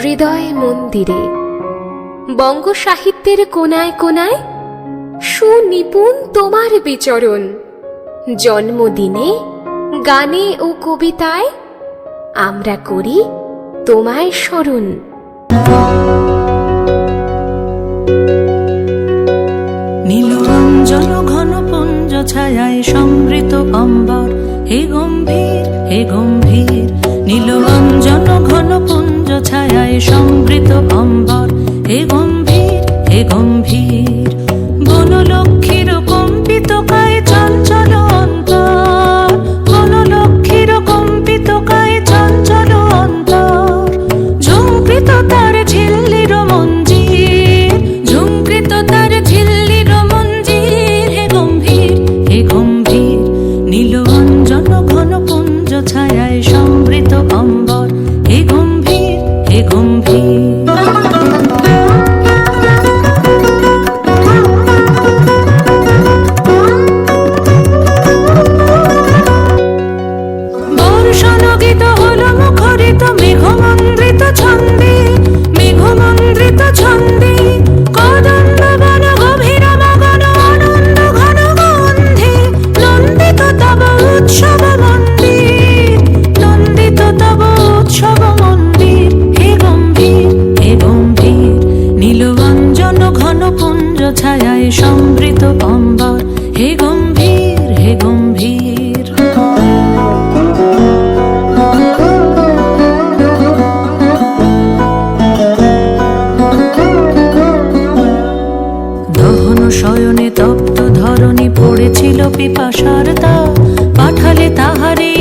হৃদয় মন্দিরে। বঙ্গ সাহিত্যের কোনায় কোনায় সুনিপুণ তোমার বিচরণ। জন্মদিনে গানে ও কবিতায় আমরা করি তোমায় স্মরণ। নীলরঞ্জন ঘন পুঞ্জ সমৃত অম্বর হে গম্ভীর হে গম্ভীর নীলরঞ্জন ঘন পুঞ্জ ছায়ায় সমৃত অম্বর হে গম্ভীর হে গম্ভীর বনলক্ষ্মীর কম্পিত কায় চঞ্চল অন্তর। বনলক্ষ্মীর কম্পিত কায় চঞ্চল অন্তর। ঝুঙ্কৃত তার ঝিল্লির মঞ্জির ঝুঙ্কৃত তার ঝিল্লির মঞ্জির হে গম্ভীর হে গম্ভীর। গম্ভীর ছায়ায় সমৃত অম্বর হে গম্ভীর হে গম্ভীর। দহন শয়নে তপ্ত ধরণী পড়েছিল পিপাসার তা, পাঠালে তাহারে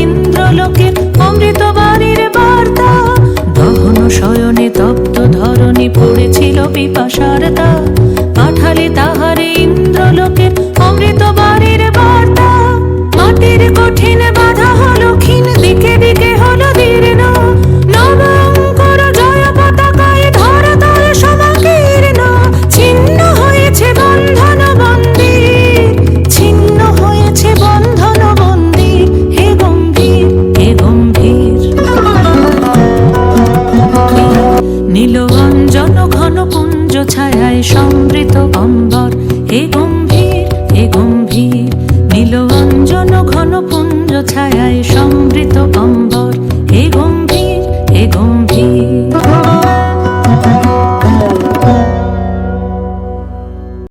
নীল ঘন পুঞ্জ ছায়ায় সমৃত অম্বর এ গম্ভীর এ গম্ভীর নীল ঘন পুঞ্জ ছায়ায় সমৃত অম্বর